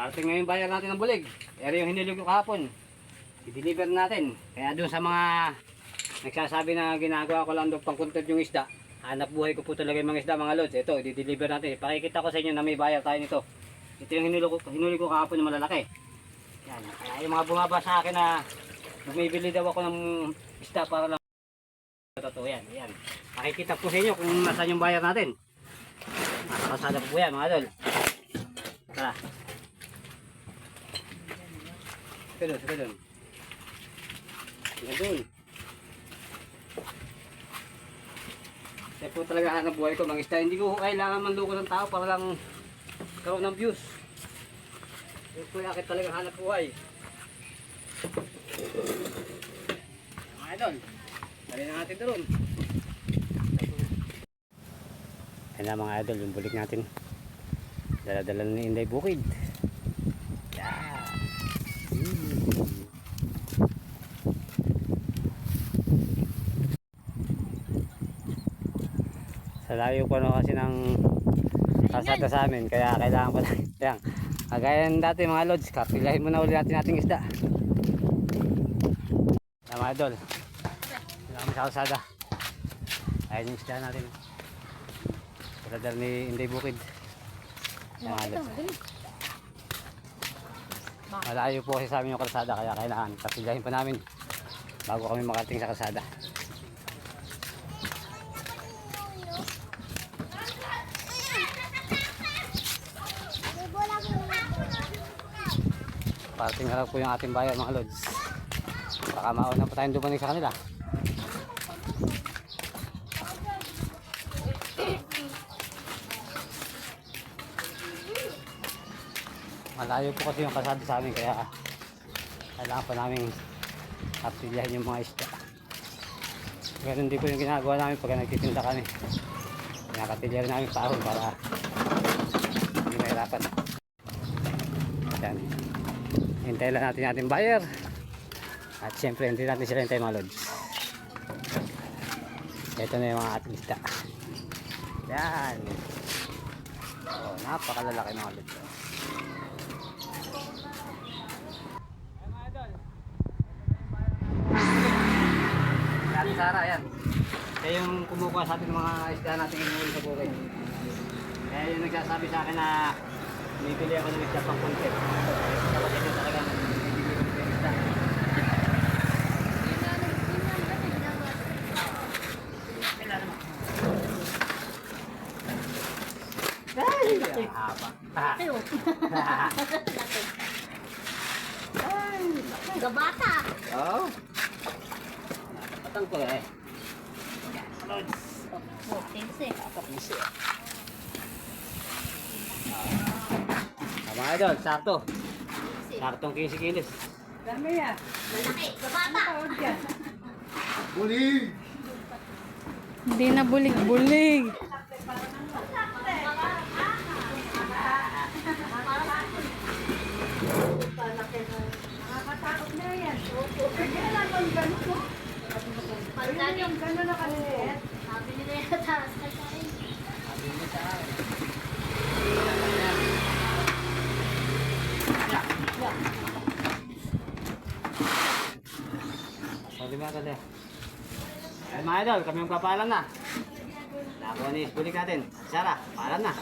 Parating ngayon bayan natin ng bulig. Ere yung hinilig ko kahapon. I-deliver natin. Kaya doon sa mga nagsasabi na ginagawa ko lang doon pang content yung isda. Hanap buhay ko po talaga yung mga isda mga lods. Ito, i-deliver natin. Pakikita ko sa inyo na may bayar tayo nito. Ito yung hinuli ko, hinuli ko kahapon na malalaki. Yan. Kaya yung mga bumaba sa akin na bumibili daw ako ng isda para lang totoo yan. Yan. Pakikita ko sa inyo kung nasaan yung bayar natin. Nasa kalsada po yan mga idol. Tara. Sige doon, sige doon. Sige doon. Kaya po talaga hanap buhay ko mga isda. Hindi ko kailangan manluko ng tao para lang karoon ng views. Ito po yung akin talaga hanap buhay. Mga idol, dali na natin doon. Ayan na mga idol, yung bulik natin. Dala-dala na ni Inday Bukid. Sa layo po no kasi ng kasada sa amin, kaya kailangan pa lang. Yan. Kagaya ng dati mga lods, kapilahin muna ulit natin ating isda. Yan mga idol. Kami sa kalsada. Ayan yung isda natin. Kasadal ni Inday Bukid. Yan mga lods. Malayo po kasi sa amin yung kalsada kaya kailangan kapilahin pa namin bago kami makarating sa kalsada. Parating na lang po yung ating bayan mga lods. Baka mauna pa tayong dumating sa kanila. Malayo po kasi yung kalsada sa amin kaya kailangan pa namin kapilyahin yung mga isda. Ganun din po yung ginagawa namin pag nagtitinda kami. Kinakatilya rin namin pahon para hindi mahirapan. Yan. Hintayin lang natin ating buyer. At syempre hindi natin sila hintayin mga lods. Ito na yung mga ating isda. Yan. Oh, napakalalaki mga lods. Ate Sara, yan. Kaya yung kumukuha sa atin mga isda natin inuwi sa bukid. Kaya yung nagsasabi sa akin na bibili ako ng isda pang content. Dapat ito talaga bibili ko ng isda. Ay, laki. Haba. Gabata. Oo. Patang ko eh. Oh. Tama idol, sakto. Saktong 15 kilos. Malaki. Gabata. Hindi na bulig-bulig. Yung gano'n na kasi. Sabi nila yata. Sakay. So, di ba kasi? Ay mga idol, kami magpapaalam na. Nakuha ni Isbulik natin. Sara, paalam na.